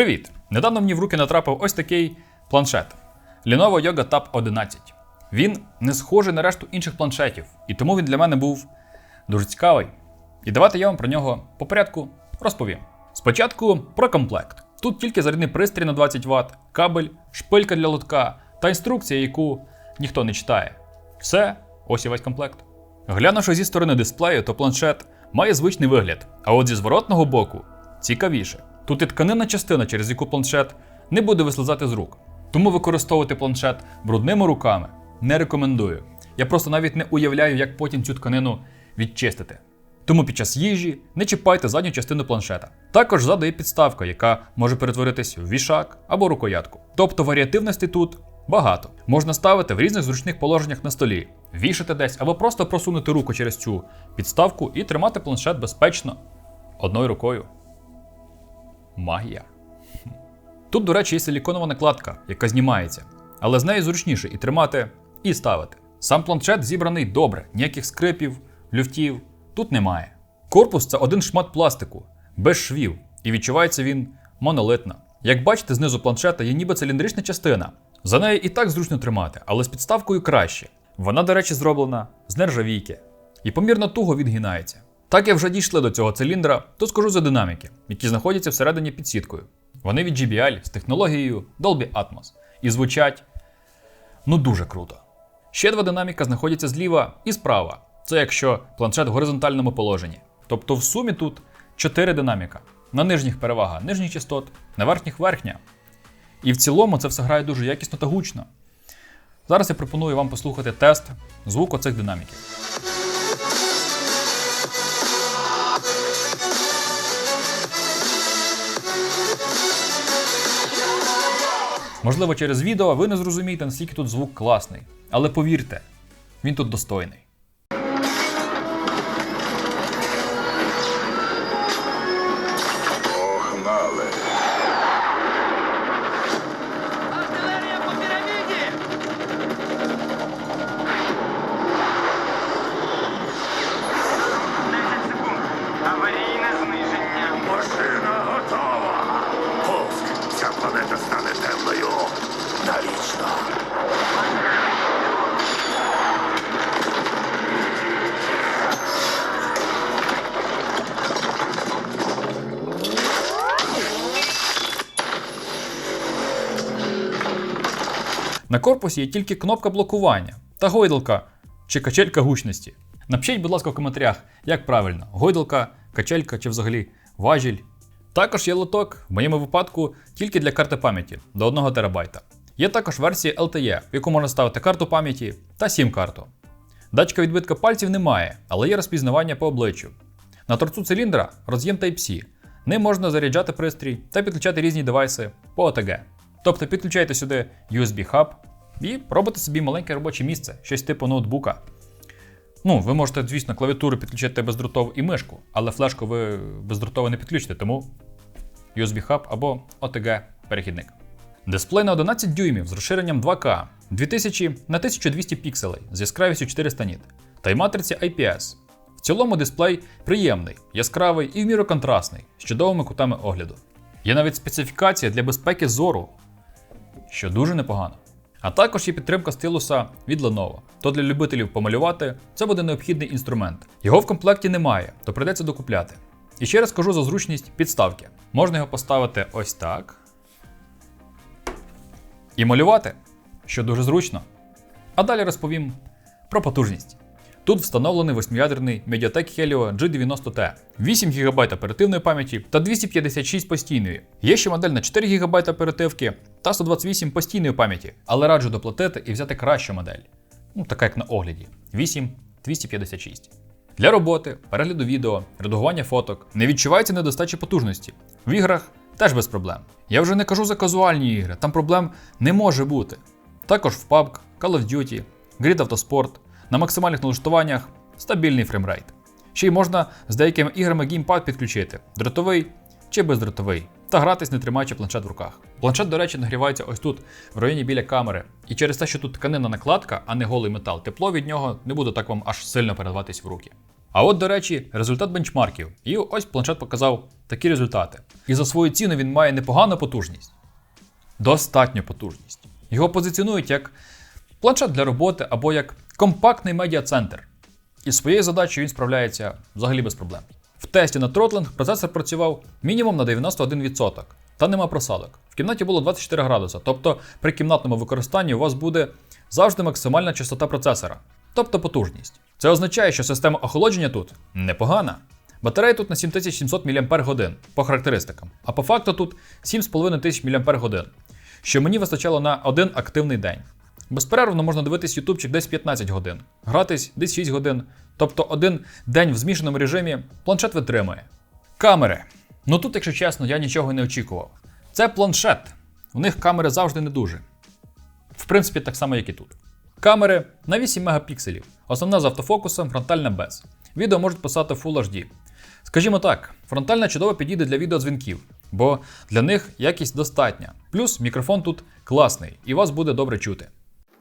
Привіт! Недавно мені в руки натрапив ось такий планшет Lenovo Yoga Tab 11. Він не схожий на решту інших планшетів, і тому він для мене був дуже цікавий. І давайте я вам про нього по порядку розповім. Спочатку про комплект. Тут тільки зарядний пристрій на 20 Вт, кабель, шпилька для лотка та інструкція, яку ніхто не читає. Все, ось і весь комплект. Глянувши зі сторони дисплею, то планшет має звичний вигляд, а от зі зворотного боку цікавіше. Тут і тканинна частина, через яку планшет не буде вислизати з рук. Тому використовувати планшет брудними руками не рекомендую. Я просто навіть не уявляю, як потім цю тканину відчистити. Тому під час їжі не чіпайте задню частину планшета. Також ззаду є підставка, яка може перетворитись в вішак або рукоятку. Тобто варіативності тут багато. Можна ставити в різних зручних положеннях на столі, вішати десь або просто просунути руку через цю підставку і тримати планшет безпечно одною рукою. Магія. Тут, до речі, є силіконова накладка, яка знімається, але з нею зручніше і тримати, і ставити. Сам планшет зібраний добре, ніяких скрипів, люфтів тут немає. Корпус це один шмат пластику, без швів, і відчувається він монолитно. Як бачите, знизу планшета є ніби циліндрична частина. За нею і так зручно тримати, але з підставкою краще. Вона, до речі, зроблена з нержавійки і помірно туго відгинається. Так як вже дійшли до цього циліндра, то скажу за динаміки, які знаходяться всередині під сіткою. Вони від JBL з технологією Dolby Atmos і звучать ну дуже круто. Ще два динаміка знаходяться зліва і справа. Це якщо планшет в горизонтальному положенні. Тобто в сумі тут 4 динаміка. На нижніх перевага нижніх частот, на верхніх верхня. І в цілому це все грає дуже якісно та гучно. Зараз я пропоную вам послухати тест звуку цих динаміків. Можливо, через відео ви не зрозумієте, наскільки тут звук класний. Але повірте, він тут достойний. На корпусі є тільки кнопка блокування та гойдалка чи качелька гучності. Напишіть, будь ласка, в коментарях, як правильно: гойдалка, качелька чи взагалі важіль. Також є лоток, в моєму випадку, тільки для карти пам'яті до 1 ТБ. Є також версія LTE, в яку можна ставити карту пам'яті та сім-карту. Датчика відбитка пальців немає, але є розпізнавання по обличчю. На торцу циліндра роз'єм Type-C. Ним можна заряджати пристрій та підключати різні девайси по OTG. Тобто підключаєте сюди USB-хаб і робите собі маленьке робоче місце, щось типу ноутбука. Ну, ви можете, звісно, клавіатуру підключити бездротово і мишку, але флешку ви бездротово не підключите, тому USB-хаб або OTG перехідник. Дисплей на 11 дюймів з розширенням 2К 2000 на 1200 пікселей з яскравістю 400 ніт та й матриці IPS. В цілому дисплей приємний, яскравий і в міру контрастний, з чудовими кутами огляду. Є навіть специфікація для безпеки зору, що дуже непогано. А також є підтримка стилуса від Lenovo. То для любителів помалювати це буде необхідний інструмент. Його в комплекті немає, то прийдеться докупляти. І ще раз кажу за зручність підставки. Можна його поставити ось так. І малювати, що дуже зручно. А далі розповім про потужність. Тут встановлений восьмиядерний Mediatek Helio G90T, 8 ГБ оперативної пам'яті та 256 постійної. Є ще модель на 4 ГБ оперативки та 128 постійної пам'яті, але раджу доплатити і взяти кращу модель. Ну, така як на огляді 8256. Для роботи, перегляду відео, редагування фоток не відчувається недостачі потужності. В іграх теж без проблем. Я вже не кажу за казуальні ігри, там проблем не може бути. Також в PUBG, Call of Duty, Grid Autosport на максимальних налаштуваннях стабільний фреймрейт. Ще й можна з деякими іграми геймпад підключити, дротовий чи бездротовий, та гратись не тримаючи планшет в руках. Планшет, до речі, нагрівається ось тут, в районі біля камери. І через те, що тут тканинна накладка, а не голий метал, тепло від нього не буде так вам аж сильно передаватись в руки. А от, до речі, результат бенчмарків. І ось планшет показав такі результати. І за свою ціну він має непогану потужність. Достатню потужність. Його позиціонують як планшет для роботи або як компактний медіа-центр. І своєю задачею він справляється взагалі без проблем. В тесті на тротлинг процесор працював мінімум на 91%, та нема просадок. В кімнаті було 24 градуси, тобто при кімнатному використанні у вас буде завжди максимальна частота процесора, тобто потужність. Це означає, що система охолодження тут непогана. Батарея тут на 7700 мАч по характеристикам, а по факту тут 7500 мАч, що мені вистачало на один активний день. Безперервно можна дивитись ютубчик десь 15 годин, гратись десь 6 годин, тобто один день в змішаному режимі планшет витримує. Камери. Ну тут, якщо чесно, я нічого не очікував. Це планшет. У них камери завжди не дуже. В принципі, так само, як і тут. Камери на 8 мегапікселів. Основна з автофокусом, фронтальна без. Відео можуть писати Full HD. Скажімо так, фронтальна чудово підійде для відеодзвінків, бо для них якість достатня. Плюс мікрофон тут класний і вас буде добре чути.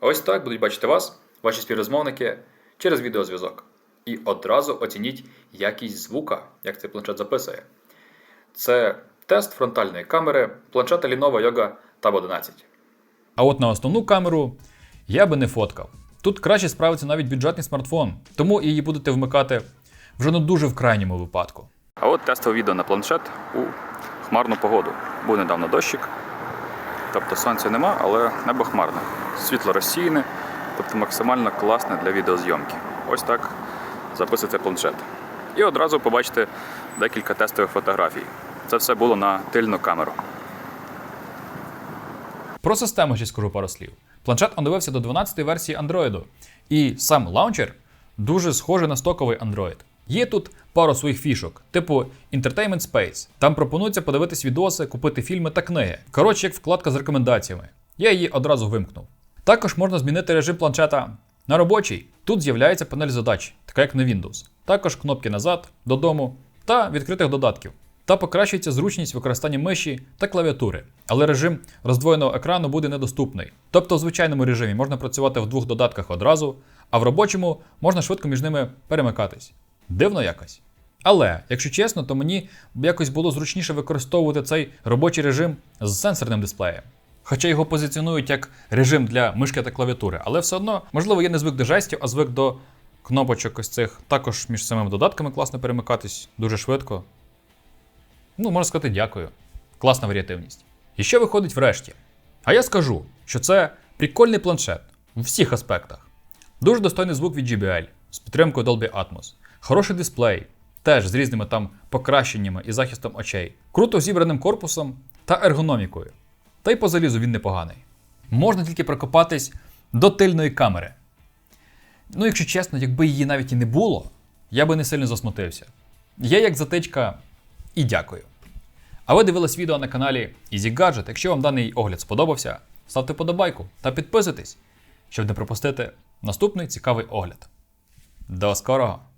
Ось так будуть бачити вас, ваші співрозмовники, через відеозв'язок. І одразу оцініть якість звука, як цей планшет записує. Це тест фронтальної камери планшета Lenovo Yoga Tab 11. А от на основну камеру я би не фоткав. Тут краще справиться навіть бюджетний смартфон, тому її будете вмикати вже ну дуже в крайньому випадку. А от тестове відео на планшет у хмарну погоду. Був недавно дощик, тобто сонця нема, але небо хмарне. Світло розсіяне, тобто максимально класне для відеозйомки. Ось так записується планшет. І одразу побачите декілька тестових фотографій. Це все було на тильну камеру. Про систему ще скажу пару слів. Планшет оновився до 12-ї версії Android, і сам лаунчер дуже схожий на стоковий Android. Є тут пару своїх фішок, типу Entertainment Space. Там пропонується подивитись відоси, купити фільми та книги. Коротше, як вкладка з рекомендаціями. Я її одразу вимкнув. Також можна змінити режим планшета на робочий. Тут з'являється панель задач, така як на Windows. Також кнопки назад, додому та відкритих додатків. Та покращується зручність використання миші та клавіатури, але режим роздвоєного екрану буде недоступний. Тобто в звичайному режимі можна працювати в двох додатках одразу, а в робочому можна швидко між ними перемикатись. Дивно якось. Але, якщо чесно, то мені якось було зручніше використовувати цей робочий режим з сенсорним дисплеєм. Хоча його позиціонують як режим для мишки та клавіатури, але все одно, можливо, я не звик до жестів, а звик до кнопочок ось цих. Також між самими додатками класно перемикатись дуже швидко. Ну, можна сказати, дякую. Класна варіативність. І що виходить врешті? А я скажу, що це прикольний планшет у всіх аспектах. Дуже достойний звук від JBL з підтримкою Dolby Atmos. Хороший дисплей, теж з різними там покращеннями і захистом очей. Круто зібраним корпусом та ергономікою. Та й по залізу він непоганий. Можна тільки прокопатись до тильної камери. Ну, якщо чесно, якби її навіть і не було, я би не сильно засмутився. Є як затичка, і дякую. А ви дивились відео на каналі Easy Gadget. Якщо вам даний огляд сподобався, ставте подобайку та підписуйтесь, щоб не пропустити наступний цікавий огляд. До скорого!